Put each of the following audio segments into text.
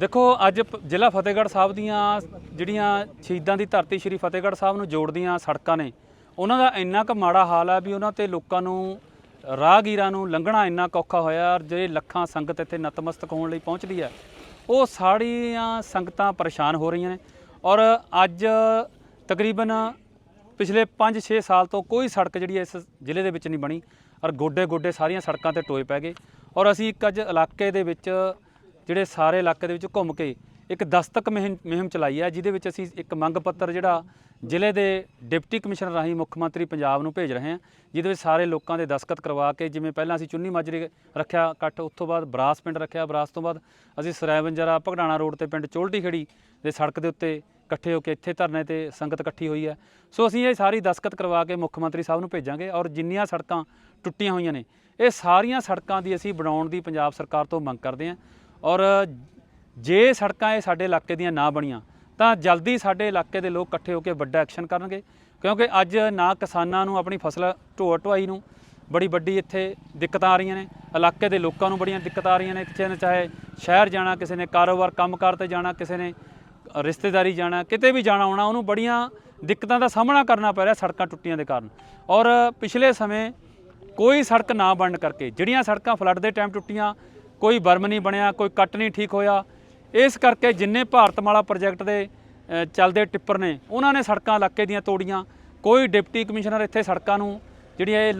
ਦੇਖੋ, ਅੱਜ ਪ- ਜ਼ਿਲ੍ਹਾ ਫਤਿਹਗੜ੍ਹ ਸਾਹਿਬ ਦੀਆਂ ਜਿਹੜੀਆਂ ਸ਼ਹੀਦਾਂ ਦੀ ਧਰਤੀ ਸ਼੍ਰੀ ਫਤਿਹਗੜ੍ਹ ਸਾਹਿਬ ਨੂੰ ਜੋੜਦੀਆਂ ਸੜਕਾਂ ਨੇ, ਉਹਨਾਂ ਦਾ ਇੰਨਾ ਕੁ ਮਾੜਾ ਹਾਲ ਹੈ ਵੀ ਉਹਨਾਂ ਤੇ ਲੋਕਾਂ ਨੂੰ, ਰਾਹਗੀਰਾਂ ਨੂੰ ਲੰਘਣਾ ਇੰਨਾ ਕੁ ਔਖਾ ਹੋਇਆ ਔਰ ਜਿਹੜੇ ਲੱਖਾਂ ਸੰਗਤ ਇੱਥੇ ਨਤਮਸਤਕ ਹੋਣ ਲਈ ਪਹੁੰਚਦੀ ਹੈ, ਉਹ ਸਾਰੀਆਂ ਸੰਗਤਾਂ ਪਰੇਸ਼ਾਨ ਹੋ ਰਹੀਆਂ ਨੇ ਔਰ ਅੱਜ ਤਕਰੀਬਨ ਪਿਛਲੇ 5-6 ਸਾਲ ਤੋਂ ਕੋਈ ਸੜਕ ਜਿਹੜੀ ਇਸ ਜ਼ਿਲ੍ਹੇ ਦੇ ਵਿੱਚ ਨਹੀਂ ਬਣੀ ਔਰ ਗੋਡੇ ਗੋਡੇ ਸਾਰੀਆਂ ਸੜਕਾਂ ਤੇ ਟੋਏ ਪੈ ਗਏ ਔਰ ਅਸੀਂ ਇੱਕ ਅੱਜ ਇਲਾਕੇ ਦੇ ਵਿੱਚ ਜਿਹੜੇ ਸਾਰੇ ਇਲਾਕੇ ਦੇ ਵਿੱਚ ਘੁੰਮ ਕੇ ਇੱਕ ਦਸਤਕ ਮੁਹਿੰਮ ਮੁਹਿੰਮ ਚਲਾਈ ਹੈ ਜਿਹਦੇ ਵਿੱਚ ਅਸੀਂ ਇੱਕ ਮੰਗ ਪੱਤਰ ਜਿਹੜਾ ਜ਼ਿਲ੍ਹੇ ਦੇ ਡਿਪਟੀ ਕਮਿਸ਼ਨਰ ਰਾਹੀਂ ਮੁੱਖ ਮੰਤਰੀ ਪੰਜਾਬ ਨੂੰ ਭੇਜ ਰਹੇ ਹਾਂ, ਜਿਹਦੇ ਵਿੱਚ ਸਾਰੇ ਲੋਕਾਂ ਦੇ ਦਸਤਖਤ ਕਰਵਾ ਕੇ ਜਿਵੇਂ ਪਹਿਲਾਂ ਅਸੀਂ ਚੁੰਨੀ ਮਾਜਰੇ ਰੱਖਿਆ ਇਕੱਠ ਉੱਥੋਂ ਬਾਅਦ ਬਰਾਸ ਪਿੰਡ ਰੱਖਿਆ, ਬਰਾਸ ਤੋਂ ਬਾਅਦ ਅਸੀਂ ਸਰਾਇਬੰਜਰਾ ਭਗੜਾਣਾ ਰੋਡ ਤੇ ਪਿੰਡ ਚੋਲਟੀ ਖੜੀ ਦੇ ਸੜਕ ਦੇ ਉੱਤੇ ਇਕੱਠੇ ਹੋ ਕੇ ਇੱਥੇ ਧਰਨੇ ਤੇ ਸੰਗਤ ਇਕੱਠੀ ਹੋਈ ਹੈ। ਸੋ ਅਸੀਂ ਇਹ ਸਾਰੀ ਦਸਤਖਤ ਕਰਵਾ ਕੇ ਮੁੱਖ ਮੰਤਰੀ ਸਾਹਿਬ ਨੂੰ ਭੇਜਾਂਗੇ ਔਰ ਜਿੰਨੀਆਂ ਸੜਕਾਂ ਟੁੱਟੀਆਂ ਹੋਈਆਂ ਨੇ, ਇਹ ਸਾਰੀਆਂ ਸੜਕਾਂ ਦੀ ਅਸੀਂ ਬਣਾਉਣ ਦੀ ਪੰਜਾਬ ਸਰਕਾਰ ਤੋਂ ਮੰਗ ਕਰਦੇ ਹਾਂ। ਔਰ ਜੇ ਸੜਕਾਂ ਇਹ ਸਾਡੇ ਇਲਾਕੇ ਦੀਆਂ ਨਾ ਬਣੀਆਂ, ਤਾਂ ਜਲਦੀ ਸਾਡੇ ਇਲਾਕੇ ਦੇ ਲੋਕ ਇਕੱਠੇ ਹੋ ਕੇ ਵੱਡਾ ਐਕਸ਼ਨ ਕਰਨਗੇ। ਕਿਉਂਕਿ ਅੱਜ ਨਾ ਕਿਸਾਨਾਂ ਨੂੰ ਆਪਣੀ ਫਸਲ ਢੋਆ ਢੁਆਈ ਨੂੰ ਬੜੀ ਵੱਡੀ ਇੱਥੇ ਦਿੱਕਤਾਂ ਆ ਰਹੀਆਂ ਨੇ। ਇਲਾਕੇ ਦੇ ਲੋਕਾਂ ਨੂੰ ਬੜੀਆਂ ਦਿੱਕਤਾਂ ਆ ਰਹੀਆਂ ਨੇ। ਕਿਸੇ ਨੇ ਚਾਹੇ ਸ਼ਹਿਰ ਜਾਣਾ, ਕਿਸੇ ਨੇ ਕਾਰੋਬਾਰ ਕੰਮਕਾਰ ਤੇ ਜਾਣਾ, ਕਿਸੇ ਨੇ ਰਿਸ਼ਤੇਦਾਰੀ ਜਾਣਾ, ਕਿਤੇ ਵੀ ਜਾਣਾ ਆਉਣਾ ਉਹਨੂੰ ਬੜੀਆਂ ਦਿੱਕਤਾਂ ਦਾ ਸਾਹਮਣਾ ਕਰਨਾ ਪੈ ਰਿਹਾ ਸੜਕਾਂ ਟੁੱਟੀਆਂ ਦੇ ਕਾਰਨ। ਔਰ ਪਿਛਲੇ ਸਮੇਂ ਕੋਈ ਸੜਕ ਨਾ ਬਣਨ ਕਰਕੇ, ਜਿਹੜੀਆਂ ਸੜਕਾਂ ਫਲੱਡ ਦੇ ਟਾਈਮ ਟੁੱਟੀਆਂ ਕੋਈ ਬਰਮ ਨਹੀਂ ਬਣਿਆ, ਕੋਈ ਕੱਟ ਨਹੀਂ ਠੀਕ ਹੋਇਆ। ਇਸ ਕਰਕੇ ਜਿੰਨੇ ਭਾਰਤਮਾਲਾ ਪ੍ਰੋਜੈਕਟ ਦੇ ਚੱਲਦੇ ਟਿੱਪਰ ਨੇ, ਉਹਨਾਂ ਨੇ ਸੜਕਾਂ ਇਲਾਕੇ ਦੀਆਂ ਤੋੜੀਆਂ। ਕੋਈ ਡਿਪਟੀ ਕਮਿਸ਼ਨਰ ਇੱਥੇ ਸੜਕਾਂ ਨੂੰ, ਜਿਹੜੀਆਂ ਇਹ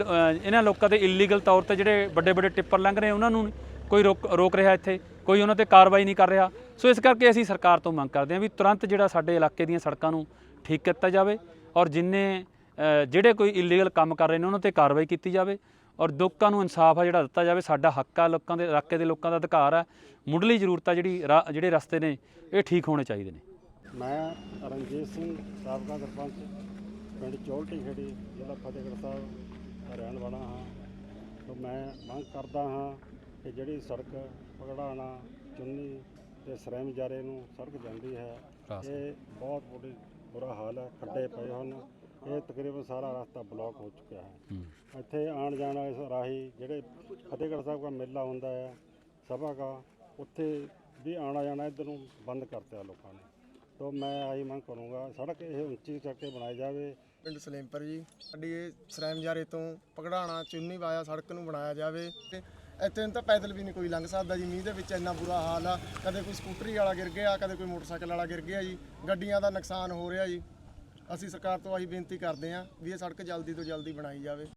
ਇਹਨਾਂ ਲੋਕਾਂ ਦੇ ਇਲੀਗਲ ਤੌਰ ਤੇ ਜਿਹੜੇ ਵੱਡੇ ਵੱਡੇ ਟਿੱਪਰ ਲੰਘ ਰਹੇ, ਉਹਨਾਂ ਨੂੰ ਕੋਈ ਰੋਕ ਰੋਕ ਰਿਹਾ ਇੱਥੇ, ਕੋਈ ਉਹਨਾਂ ਤੇ ਕਾਰਵਾਈ ਨਹੀਂ ਕਰ ਰਿਹਾ। ਸੋ ਇਸ ਕਰਕੇ ਅਸੀਂ ਸਰਕਾਰ ਤੋਂ ਮੰਗ ਕਰਦੇ ਹਾਂ ਵੀ ਤੁਰੰਤ ਜਿਹੜਾ ਸਾਡੇ ਇਲਾਕੇ ਦੀਆਂ ਸੜਕਾਂ ਨੂੰ ਠੀਕ ਕੀਤਾ ਜਾਵੇ ਔਰ ਜਿੰਨੇ ਜਿਹੜੇ ਕੋਈ ਇਲੀਗਲ ਕੰਮ ਕਰ ਰਹੇ ਨੇ, ਉਹਨਾਂ ਤੇ ਕਾਰਵਾਈ ਕੀਤੀ ਜਾਵੇ। ਔਰ ਲੋਕਾਂ ਨੂੰ ਇਨਸਾਫ ਆ ਜਿਹੜਾ ਦਿੱਤਾ ਜਾਵੇ ਸਾਡਾ ਹੱਕ ਆ ਲੋਕਾਂ ਦੇ ਇਲਾਕੇ ਦੇ ਲੋਕਾਂ ਦਾ ਅਧਿਕਾਰ ਆ ਮੁੱਢਲੀ ਜ਼ਰੂਰਤ ਆ ਜਿਹੜੀ ਰਾ- ਜਿਹੜੇ ਰਸਤੇ ਨੇ ਇਹ ਠੀਕ ਹੋਣੇ ਚਾਹੀਦੇ ਨੇ। ਮੈਂ ਰਣਜੀਤ ਸਿੰਘ ਸਾਬਕਾ ਸਰਪੰਚ ਪਿੰਡ ਚੋਲਟੀ ਖੇੜੀ ਜ਼ਿਲ੍ਹਾ ਫਤਿਹਗੜ੍ਹ ਸਾਹਿਬ ਦਾ ਰਹਿਣ ਵਾਲਾ ਹਾਂ। ਤੋਂ ਮੈਂ ਮੰਗ ਕਰਦਾ ਹਾਂ ਕਿ ਜਿਹੜੀ ਸੜਕ ਪਗੜਾਣਾ ਚੁੰਨੀ ਤੇ ਸਰੈਮ ਜਾਰੇ ਨੂੰ ਸੜਕ ਜਾਂਦੀ ਹੈ ਇਹ ਬਹੁਤ ਬੁਰੀ ਬੁਰਾ ਹਾਲ ਹੈ ਖੱਡੇ ਪਏ ਹਨ ਇਹ ਤਕਰੀਬਨ ਸਾਰਾ ਰਸਤਾ ਬਲੌਕ ਹੋ ਚੁੱਕਿਆ ਹੈ। ਇੱਥੇ ਆਉਣ ਜਾਣਾ ਇਸ ਰਾਹੀ ਜਿਹੜੇ ਫਤਿਹਗੜ੍ਹ ਸਾਹਿਬ ਦਾ ਮੇਲਾ ਹੁੰਦਾ ਹੈ, ਸਭਾ ਦਾ, ਉੱਥੇ ਵੀ ਆਣਾ ਜਾਣਾ ਇੱਧਰ ਨੂੰ ਬੰਦ ਕਰਤਾ ਲੋਕਾਂ ਨੇ। ਤੋਂ ਮੈਂ ਆਹੀ ਮੰਗ ਕਰੂੰਗਾ, ਸੜਕ ਇਹ ਉੱਚੀ ਕਰਕੇ ਬਣਾਈ ਜਾਵੇ। ਪਿੰਡ ਸਲੇਮਪੁਰ ਜੀ, ਸਾਡੀ ਇਹ ਸਰੈਮਜਾਰੇ ਤੋਂ ਪਕੜਾਣਾ ਚੁੰਨੀ ਵਾਇਆ ਸੜਕ ਨੂੰ ਬਣਾਇਆ ਜਾਵੇ। ਤੇ ਇੱਥੇ ਤਾਂ ਪੈਦਲ ਵੀ ਨਹੀਂ ਕੋਈ ਲੰਘ ਸਕਦਾ ਜੀ, ਮੀਂਹ ਦੇ ਵਿੱਚ ਇੰਨਾ ਬੁਰਾ ਹਾਲ ਆ। ਕਦੇ ਕੋਈ ਸਕੂਟਰੀ ਵਾਲਾ ਗਿਰ ਗਿਆ, ਕਦੇ ਕੋਈ ਮੋਟਰਸਾਈਕਲ ਵਾਲਾ ਗਿਰ ਗਿਆ ਜੀ। ਗੱਡੀਆਂ ਦਾ ਨੁਕਸਾਨ ਹੋ ਰਿਹਾ ਜੀ। ਅਸੀਂ ਸਰਕਾਰ ਤੋਂ ਆਹੀ ਬੇਨਤੀ ਕਰਦੇ ਹਾਂ ਵੀ ਇਹ ਸੜਕ ਜਲਦੀ ਤੋਂ ਜਲਦੀ ਬਣਾਈ ਜਾਵੇ।